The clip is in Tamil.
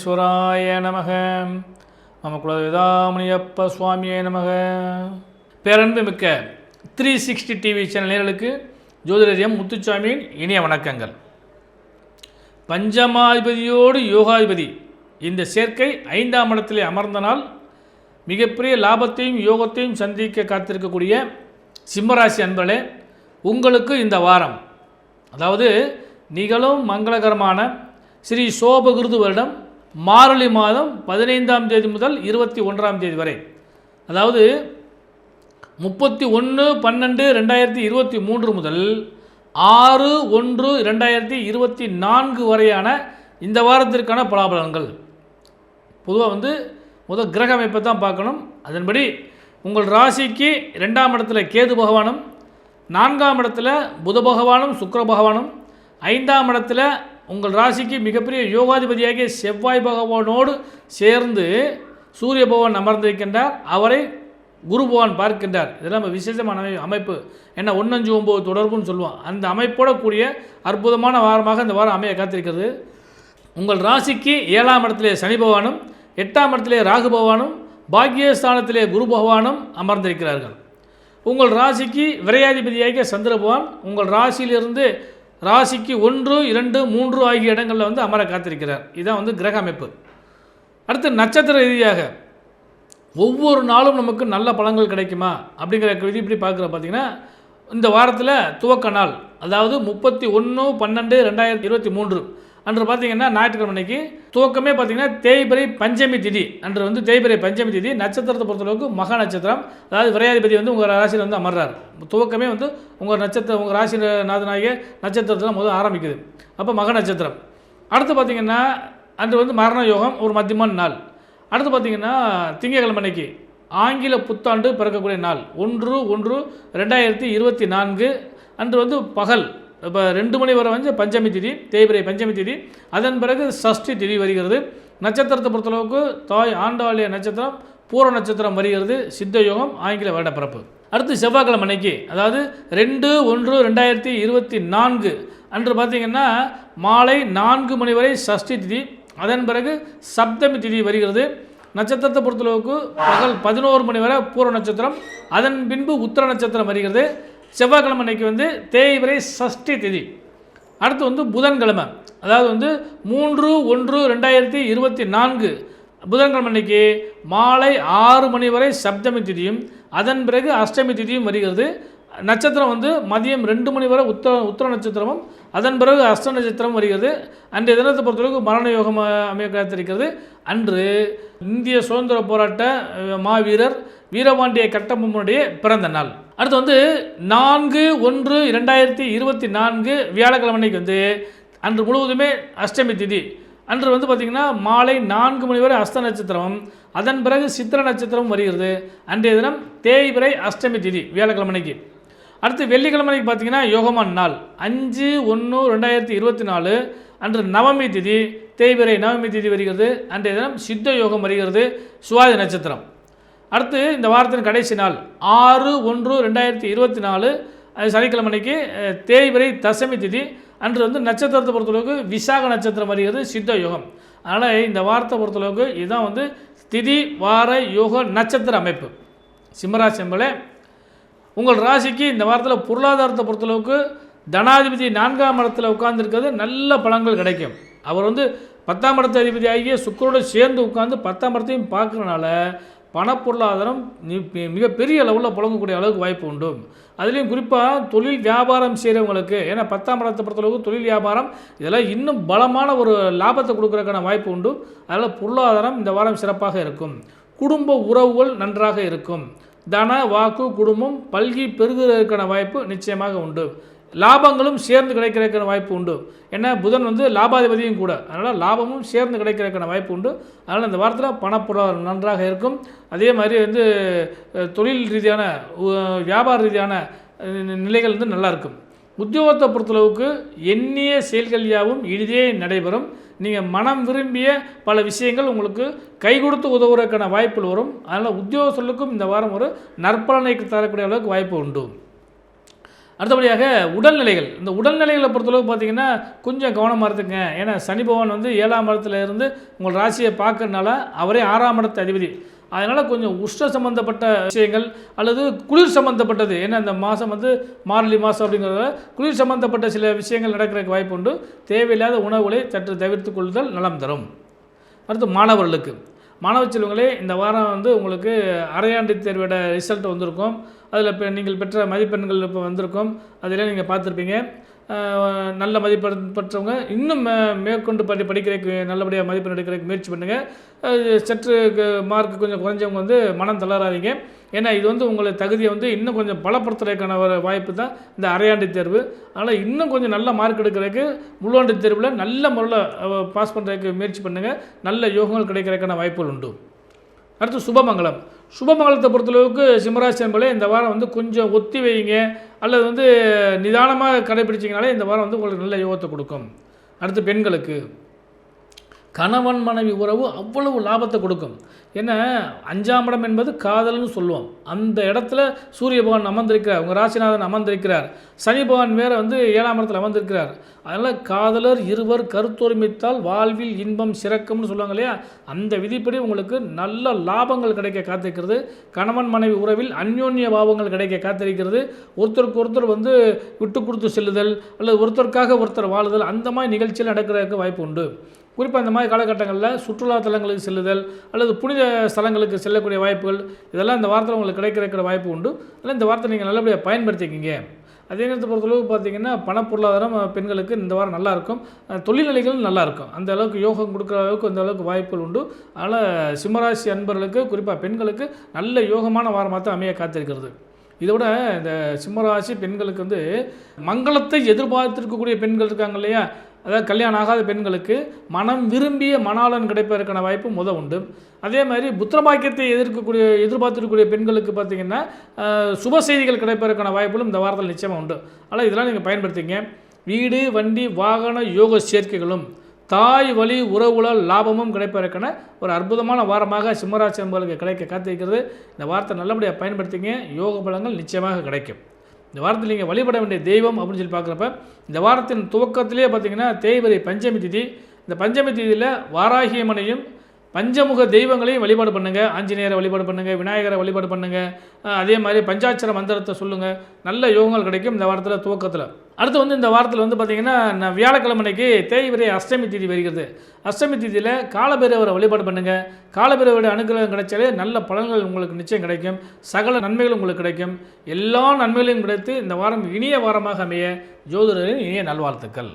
விக்னேஸ்வராய நமக. நம குலவிதாமணியப்ப சுவாமியே நமக. பேரன்பு மிக்க த்ரீ சிக்ஸ்டி டிவி சேனல் நேர்களுக்கு ஜோதிடர் எம் முத்துச்சாமியின் இனிய வணக்கங்கள். பஞ்சமாதிபதியோடு யோகாதிபதி. இந்த சேர்க்கை ஐந்தாம் இடத்திலே அமர்ந்த நாள். மிகப்பெரிய லாபத்தையும் யோகத்தையும் சந்திக்க காத்திருக்கக்கூடிய சிம்மராசி அன்பர்களே உங்களுக்கு இந்த வாரம் அதாவது நிகழும் மங்களகரமான ஸ்ரீ சோபகிருது வருடம் மார்கழி மாதம் பதினைந்தாம் தேதி முதல் இருபத்தி ஒன்றாம் தேதி வரை. அதாவது முப்பத்தி ஒன்று பன்னெண்டு ரெண்டாயிரத்தி இருபத்தி மூன்று முதல் ஆறு ஒன்று ரெண்டாயிரத்தி இருபத்தி நான்கு வரையான இந்த வாரத்திற்கான பலாபலன்கள். பொதுவாக வந்து முதல் கிரக அமைப்பை தான் பார்க்கணும். அதன்படி உங்கள் ராசிக்கு ரெண்டாம் இடத்துல கேது பகவானும் நான்காம் இடத்துல புத பகவானும் சுக்கர பகவானும் ஐந்தாம் இடத்துல உங்கள் ராசிக்கு மிகப்பெரிய யோகாதிபதியாகிய செவ்வாய் பகவானோடு சேர்ந்து சூரிய பகவான் அமர்ந்திருக்கின்றார். அவரை குரு பகவான் பார்க்கின்றார். இதெல்லாம் நம்ம விசேஷமான அமைப்பு. என்ன ஒன்னஞ்சு ஒம்பது தொடர்புன்னு சொல்லுவோம். அந்த அமைப்போட கூடிய அற்புதமான வாரமாக இந்த வாரம் அமைய காத்திருக்கிறது. உங்கள் ராசிக்கு ஏழாம் இடத்திலே சனி பகவானும் எட்டாம் இடத்திலே ராகு பகவானும் பாக்கியஸ்தானத்திலே குரு பகவானும் அமர்ந்திருக்கிறார்கள். உங்கள் ராசிக்கு விரையாதிபதியாகிய சந்திர பகவான் உங்கள் ராசியிலிருந்து ராசிக்கு ஒன்று இரண்டு மூன்று ஆகிய இடங்களில் வந்து அமர காத்திருக்கிறார். இதுதான் வந்து கிரக அமைப்பு. அடுத்து நட்சத்திர ரீதியாக ஒவ்வொரு நாளும் நமக்கு நல்ல பலன்கள் கிடைக்குமா? அப்படிங்கிற விதி இப்படி பார்க்குற பார்த்தீங்கன்னா இந்த வாரத்தில் துவக்க நாள் அதாவது முப்பத்தி ஒன்று பன்னெண்டு ரெண்டாயிரத்தி இருபத்தி மூன்று. அன்று பார்த்தீங்கன்னா ஞாயிற்றுக்கிழமை அன்னைக்கு துவக்கமே பார்த்தீங்கன்னா தேய்பிரை பஞ்சமி திதி. அன்று வந்து தேய்பிரை பஞ்சமி திதி. நட்சத்திரத்தை பொறுத்தளவுக்கு மகா நட்சத்திரம். அதாவது விரையாதிபதி வந்து உங்கள் ராசியில் வந்து அமர்றார். துவக்கமே வந்து உங்கள் நட்சத்திரம் உங்கள் ராசி நாதனாகிய நட்சத்திரத்தில் முதல் ஆரம்பிக்குது. அப்போ மக நட்சத்திரம். அடுத்து பார்த்தீங்கன்னா அன்று வந்து மரண யோகம் ஒரு மத்தியமான நாள். அடுத்து பார்த்தீங்கன்னா திங்கக்கிழமை அன்னைக்கு ஆங்கில புத்தாண்டு பிறக்கக்கூடிய நாள். ஒன்று ஒன்று ரெண்டாயிரத்தி இருபத்தி நான்கு. அன்று வந்து பகல். இப்போ ரெண்டு மணி வரை வந்து பஞ்சமி திதி தேய்பிரை பஞ்சமி திதி அதன் பிறகு சஷ்டி திதி வருகிறது. நட்சத்திரத்தை பொறுத்தளவுக்கு தாய் ஆண்டாளிய நட்சத்திரம் பூர நட்சத்திரம் வருகிறது. சித்த யோகம் ஆங்கில வருட பிறப்பு. அடுத்து செவ்வாய்க்கிழமை அன்னைக்கு அதாவது ரெண்டு ஒன்று ரெண்டாயிரத்தி இருபத்தி நான்கு அன்று பார்த்திங்கன்னா மாலை நான்கு மணி வரை சஷ்டி திதி அதன் பிறகு சப்தமி திதி வருகிறது. நட்சத்திரத்தை பொறுத்தளவுக்கு பகல் பதினோரு மணி வரை பூர நட்சத்திரம் அதன் பின்பு உத்தர நட்சத்திரம் வருகிறது. செவ்வாய்க்கிழமை அன்னைக்கு வந்து தேய்வரை சஷ்டி திதி. அடுத்து வந்து புதன்கிழமை. அதாவது வந்து மூன்று ஒன்று ரெண்டாயிரத்தி இருபத்தி நான்கு. புதன்கிழமை அன்னைக்கு மாலை ஆறு மணி வரை சப்தமி திதியும் அதன் பிறகு அஷ்டமி திதியும் வருகிறது. நட்சத்திரம் வந்து மதியம் ரெண்டு மணி வரை உத்தர உத்தர நட்சத்திரமும் அதன் பிறகு அஷ்ட நட்சத்திரம் வருகிறது. அன்றைய தினத்தை பொறுத்தளவுக்கு மரண யோகம் அஹ், அமைய காத்திருக்கிறது. அன்று இந்திய சுதந்திர போராட்ட மாவீரர் வீரபாண்டிய கட்டபொம்மனுடைய பிறந்த நாள். அடுத்து வந்து நான்கு ஒன்று இரண்டாயிரத்தி இருபத்தி நான்கு வியாழக்கிழமை வந்து அன்று முழுவதுமே அஷ்டமி திதி. அன்று வந்து பார்த்திங்கன்னா மாலை நான்கு மணி வரை அஸ்த நட்சத்திரமும் அதன் பிறகு சித்திர நட்சத்திரமும் வருகிறது. அன்றைய தினம் தேய்பிரை அஷ்டமி திதி வியாழக்கிழமை அன்னைக்கு அடுத்து வெள்ளிக்கிழமைக்கு பார்த்தீங்கன்னா யோகமான நாள். அஞ்சு ஒன்று ரெண்டாயிரத்தி இருபத்தி நாலு அன்று நவமி திதி தேய்பிரை நவமி திதி வருகிறது. அன்றைய தினம் சித்த யோகம் வருகிறது. சுவாதி நட்சத்திரம். அடுத்து இந்த வாரத்தின் கடைசி நாள் ஆறு ஒன்று ரெண்டாயிரத்தி இருபத்தி நாலு அது சனிக்கிழமை அன்னைக்கு அஹ், தசமி திதி. அன்று வந்து நட்சத்திரத்தை பொறுத்தளவுக்கு விசாக நட்சத்திரம் வருகிறது சித்த யோகம். அதனால் இந்த வாரத்தை பொறுத்தளவுக்கு இதுதான் வந்து திதி வார யோக நட்சத்திர அமைப்பு. சிம்மராசி என்பளே உங்கள் ராசிக்கு இந்த வாரத்தில் பொருளாதாரத்தை பொறுத்தளவுக்கு தனாதிபதி நான்காம் இடத்துல உட்கார்ந்துருக்கிறது நல்ல பலன்கள் கிடைக்கும். அவர் வந்து பத்தாம் இடத்து அதிபதி ஆகிய சுக்கரோடு சேர்ந்து உட்கார்ந்து பத்தாம் இடத்தையும் பார்க்குறனால பணப்பொருளாதாரம் மிகப்பெரிய அளவில் புழங்கக்கூடிய அளவுக்கு வாய்ப்பு உண்டு. அதுலேயும் குறிப்பாக தொழில் வியாபாரம் செய்கிறவங்களுக்கு ஏன்னா பத்தாம் படத்தை பொறுத்தளவுக்கு தொழில் வியாபாரம் இதெல்லாம் இன்னும் பலமான ஒரு லாபத்தை கொடுக்குறதுக்கான வாய்ப்பு உண்டு. அதனால் பொருளாதாரம் இந்த வாரம் சிறப்பாக இருக்கும். குடும்ப உறவுகள் நன்றாக இருக்கும். தன வாக்கு குடும்பம் பல்கி பெருகுவதற்கான வாய்ப்பு நிச்சயமாக உண்டு. லாபங்களும் சேர்ந்து கிடைக்கிறதுக்கான வாய்ப்பு உண்டு. ஏன்னா புதன் வந்து லாபாதிபதியும் கூட. அதனால் லாபமும் சேர்ந்து கிடைக்கிறதுக்கான வாய்ப்பு உண்டு. அதனால் இந்த வாரத்தில் பணப்பொருளாதாரம் நன்றாக இருக்கும். அதே மாதிரி வந்து தொழில் ரீதியான வியாபார ரீதியான நிலைகள் வந்து நல்லாயிருக்கும் உத்தியோகத்தை பொறுத்தளவுக்கு எண்ணிய செயல்கள் யாவும் இனிதே நடைபெறும். நீங்கள் மனம் விரும்பிய பல விஷயங்கள் உங்களுக்கு கை கொடுத்து உதவுறதுக்கான வாய்ப்புகள் வரும். அதனால் உத்தியோக சொல்லுக்கும் இந்த வாரம் ஒரு நற்பலனை தரக்கூடிய அளவுக்கு வாய்ப்பு உண்டு. அடுத்தபடியாக உடல்நிலைகள். இந்த உடல்நிலைகளை பொறுத்தளவு பார்த்தீங்கன்னா கொஞ்சம் கவனமாக இருந்துங்க ஏன்னா சனி பகவான் வந்து ஏழாம் இடத்துல இருந்து உங்கள் ராசியை பார்க்கறதுனால அவரே ஆறாம் இடத்து அதிபதி. அதனால் கொஞ்சம் உஷ்ண சம்மந்தப்பட்ட விஷயங்கள் அல்லது குளிர் சம்மந்தப்பட்டது ஏன்னா இந்த மாதம் வந்து மார்லி மாதம் அப்படிங்கிறதால குளிர் சம்மந்தப்பட்ட சில விஷயங்கள் நடக்கிறதுக்கு வாய்ப்பு உண்டு தேவையில்லாத உணவுகளை சற்று தவிர்த்து கொள்ளுதல் நலம் தரும். அடுத்து மாணவர்களுக்கு. மாணவ செல்வங்களே இந்த வாரம் வந்து உங்களுக்கு அரையாண்டு தேர்வோட ரிசல்ட் வந்திருக்கும். அதில் இப்போ நீங்கள் பெற்ற மதிப்பெண்கள் இப்போ வந்திருக்கும். அதில் நீங்கள் பார்த்துருப்பீங்க. நல்ல மதிப்பெண் பெற்றவங்க இன்னும் மே- மேற்கொண்டு படி படிக்கிறதுக்கு நல்லபடியாக மதிப்பெண் எடுக்கிறதுக்கு முயற்சி பண்ணுங்கள் சற்று மார்க் கொஞ்சம் குறைஞ்சவங்க வந்து மனம் தளராதீங்க. ஏன்னா இது வந்து உங்களை தகுதியை வந்து இன்னும் கொஞ்சம் பலப்படுத்துறதுக்கான ஒரு வாய்ப்பு தான் இந்த அரையாண்டு தேர்வு. அதனால் இன்னும் கொஞ்சம் நல்ல மார்க் எடுக்கிறதுக்கு முழுஆண்டு தேர்வில் நல்ல முறையில் பாஸ் பண்ணுறதுக்கு முயற்சி பண்ணுங்கள் நல்ல யோகங்கள் கிடைக்கிறதுக்கான வாய்ப்புகள் உண்டு. அடுத்து சுபமங்கலம். சுபமங்கலத்தை பொறுத்தளவுக்கு சிம்மராசி என்பதே இந்த வாரம் வந்து கொஞ்சம் ஒத்தி வைங்க அல்லது வந்து நிதானமாக கடைபிடிச்சிங்கனாலே இந்த வாரம் வந்து உங்களுக்கு நல்ல யோகத்தை கொடுக்கும். அடுத்து பெண்களுக்கு. கணவன் மனைவி உறவு அவ்வளவு லாபத்தை கொடுக்கும். ஏன்னா அஞ்சாம் இடம் என்பது காதல்னு சொல்லுவோம். அந்த இடத்துல சூரிய பகவான் அமர்ந்திருக்கிறார். உங்கள் ராசிநாதன் அமர்ந்திருக்கிறார். சனி பகவான் வேறு வந்து ஏழாம் இடத்துல அமர்ந்திருக்கிறார். அதனால் காதலர் இருவர் கருத்தொருமித்தால் வாழ்வில் இன்பம் சிறக்கும்னு சொல்லுவாங்க இல்லையா? அந்த விதிப்படி உங்களுக்கு நல்ல லாபங்கள் கிடைக்க காத்திருக்கிறது. கணவன் மனைவி உறவில் அந்யோன்ய பாவங்கள் கிடைக்க காத்திருக்கிறது. ஒருத்தருக்கு ஒருத்தர் வந்து விட்டு கொடுத்து செல்லுதல் அல்லது ஒருத்தருக்காக ஒருத்தர் வாழுதல் அந்த மாதிரி நிகழ்ச்சியில் நடக்கிறதுக்கு வாய்ப்பு உண்டு. குறிப்பாக இந்த மாதிரி காலகட்டங்களில் சுற்றுலா தலங்களுக்கு செல்லுதல் அல்லது புனித ஸ்தலங்களுக்கு செல்லக்கூடிய வாய்ப்புகள் இதெல்லாம் இந்த வாரத்தில் உங்களுக்கு கிடைக்கிற வாய்ப்பு உண்டு. அதனால் இந்த வாரத்தை நீங்கள் நல்லபடியாக பயன்படுத்திக்கிங்க. அதே நேரத்தை பொறுத்தளவு பார்த்தீங்கன்னா பண பொருளாதாரம் பெண்களுக்கு இந்த வாரம் நல்லாயிருக்கும். நல்லாயிருக்கும். தொழில்நிலைகள் அந்த அளவுக்கு யோகம் கொடுக்குற அளவுக்கு அந்த அளவுக்கு வாய்ப்புகள் உண்டு. அதனால் சிம்மராசி அன்பர்களுக்கு குறிப்பாக பெண்களுக்கு நல்ல யோகமான வாரமாக தான் அமைய காத்திருக்கிறது. இதை விட இந்த சிம்மராசி பெண்களுக்கு வந்து மங்களத்தை எதிர்பார்த்துருக்கக்கூடிய பெண்கள் இருக்காங்க இல்லையா? அதாவது கல்யாணம் ஆகாத பெண்களுக்கு மனம் விரும்பிய மணாளன் கிடைப்பதற்கான வாய்ப்பு முத உண்டு. அதே மாதிரி புத்திரபாக்கியத்தை எதிர்க்கக்கூடிய எதிர்பார்த்திருக்கக்கூடிய பெண்களுக்கு பார்த்தீங்கன்னா சுப செய்திகள் கிடைப்பதற்கான வாய்ப்புகளும் இந்த வாரத்தில் நிச்சயமாக உண்டு. ஆனால் இதெல்லாம் நீங்கள் பயன்படுத்திங்க. வீடு வண்டி வாகன யோக சேர்க்கைகளும் தாய் வழி உறவுகளால் லாபமும் கிடைப்பதற்கான ஒரு அற்புதமான வாரமாக சிம்மராசி நண்பர்களுக்கு கிடைக்க காத்திருக்கிறது. இந்த வாரத்தை நல்லபடியாக பயன்படுத்திங்க. யோக பலங்கள் நிச்சயமாக கிடைக்கும். இந்த வாரத்தில் நீங்கள் வழிபட வேண்டிய தெய்வம் அப்படின்னு சொல்லி பார்க்குறப்ப இந்த வாரத்தின் துவக்கத்திலே பார்த்தீங்கன்னா தேய்வரை பஞ்சமி திதி. இந்த பஞ்சமி திதியில் வாராகியம்மனையும் பஞ்சமுக தெய்வங்களையும் வழிபாடு பண்ணுங்கள் ஆஞ்சநேயரை வழிபாடு பண்ணுங்கள் விநாயகரை வழிபாடு பண்ணுங்கள் அதே மாதிரி பஞ்சாட்சர மந்திரத்தை சொல்லுங்கள் நல்ல யோகங்கள் கிடைக்கும் இந்த வாரத்தில் துவக்கத்தில். அடுத்து வந்து இந்த வாரத்தில் வந்து பார்த்திங்கன்னா நான் வியாழக்கிழமைக்கு தேய்விரை அஷ்டமி திதி வருகிறது. அஷ்டமி திதியில் காலபைரவரை வழிபாடு பண்ணுங்கள் காலபைரவருடைய அனுகிரகம் கிடைச்சாலே நல்ல பலன்கள் உங்களுக்கு நிச்சயம் கிடைக்கும். சகல நன்மைகளும் உங்களுக்கு கிடைக்கும். எல்லா நன்மைகளையும் கிடைத்து இந்த வாரம் இனிய வாரமாக அமைய ஜோதிடரின் இனிய நல்வாழ்த்துக்கள்.